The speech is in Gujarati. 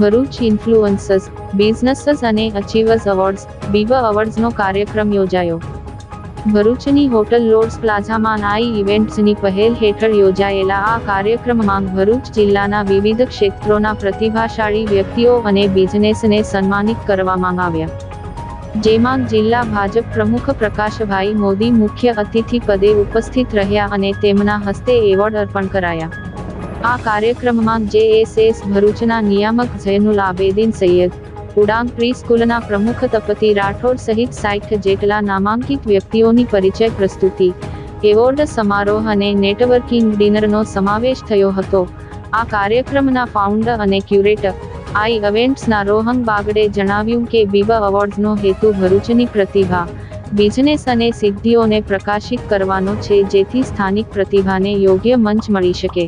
ભરૂચ ઇન્ફ્લુઅન્સર્સ બિઝનેસીસ અને અચીવર્સ એવોર્ડ્સ બીબા અવોર્ડ્સનો કાર્યક્રમ યોજાયો. ભરૂચની હોટલ લોર્ડ્સ પ્લાઝામાં આઈ ઇવેન્ટ્સની પહેલ હેઠળ યોજાયેલા આ કાર્યક્રમમાં ભરૂચ જિલ્લાના વિવિધ ક્ષેત્રોના પ્રતિભાશાળી વ્યક્તિઓ અને બિઝનેસને સન્માનિત કરવામાં આવ્યા. જેમાં જિલ્લા ભાજપ પ્રમુખ પ્રકાશભાઈ મોદી મુખ્ય અતિથિ પદે ઉપસ્થિત રહ્યા અને તેમના હસ્તે એવોર્ડ અર્પણ કરાયા. આ કાર્યક્રમમાં જેએસએસ ભરૂચના નિયામક ઝૈનુલ આબેદીન સૈયદ ઉડાંગ પ્રી સ્કૂલના પ્રમુખ તપતિ રાઠોડ સહિત સાઠ જેટલા નામાંકિત વ્યક્તિઓની પરિચય પ્રસ્તુતિ, એવોર્ડ સમારોહ અને નેટવર્કિંગ ડિનરનો સમાવેશ થયો હતો. આ કાર્યક્રમના ફાઉન્ડર અને ક્યુરેટર આઈ ઇવેન્ટ્સના રોહન બાગડે જણાવ્યું કે બીબા અવોર્ડ્સનો હેતુ ભરૂચની પ્રતિભા, બિઝનેસ અને સિદ્ધિઓને પ્રકાશિત કરવાનો છે જેથી સ્થાનિક પ્રતિભાને યોગ્ય મંચ મળી શકે.